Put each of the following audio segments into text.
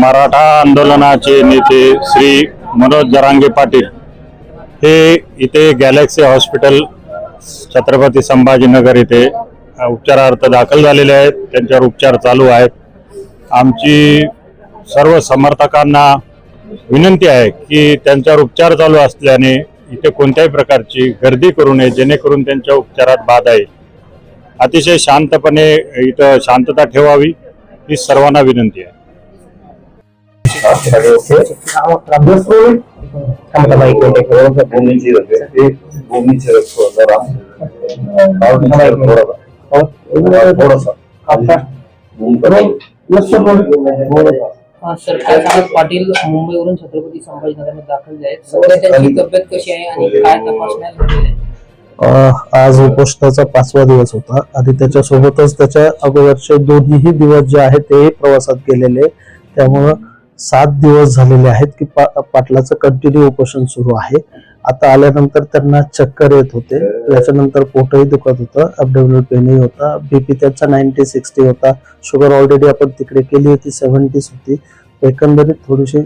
मराठा आंदोलनाचे नेते श्री मनोज जरांगे पाटील हे इथे गॅलेक्सी हॉस्पिटल छत्रपती संभाजीनगर इथे उपचारार्थ दाखल झालेले आहेत. त्यांच्यावर उपचार चालू आहेत. आमची सर्व समर्थकांना विनंती आहे की त्यांच्यावर उपचार चालू असल्याने इथे कोणत्याही प्रकारची गर्दी करू नये जेणेकरून त्यांच्या उपचारात बाधा येईल. अतिशय शांतपणे इथं शांतता ठेवावी ही सर्वांना विनंती आहे. थोडासा हा, पाटील मुंबईवरून छत्रपती संभाजीनगरमध्ये दाखल झाले आहेत. सध्या त्यांची तब्येत कशी आहे आणि काय तपासण्या झालेल्या आहेत? अ, आज उपोषणाचा पाचवा दिवस होता आणि त्याच्यासोबतच त्याच्या अगोदरचे दोन्हीही दिवस जे आहेत ते प्रवासात गेलेले त्यामुळं सात दिवस झालेले आहेत की पा पाटलाचं कंटिन्यू उपोषण सुरू आहे. आता आल्यानंतर त्यांना चक्कर येत होते. त्याच्यानंतर पोटही दुखत होतं. अबडोमिनल पेनही होता. बीपी त्यांचा नाईन्टी सिक्स्टी होता. शुगर ऑलरेडी आपण तिकडे केली होती सेव्हन्टीच होती. एकंदरीत थोडीशी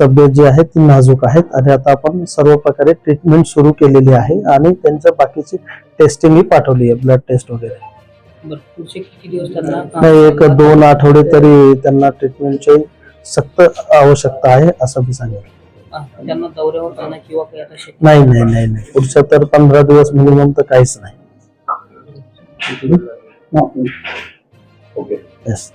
तब्येत जी आहे ती नाजूक आहेत आणि आता आपण सर्व प्रकारे ट्रीटमेंट सुरू केलेली आहे. आणि त्यांच्या बाकीची टेस्टिंगही पाठवली आहे ब्लड टेस्ट वगैरे. नाही एक दोन आठवडे तरी त्यांना ट्रीटमेंटची सक्त आवश्यकता आहे असं मी सांगेन. हा, त्यांना दौऱ्यावर जाणं किंवा काही आता शक्य नाही नाही. नाही नाही पुढच्या तर पंधरा दिवस मिनिमम तर काहीच नाही. ओके. येस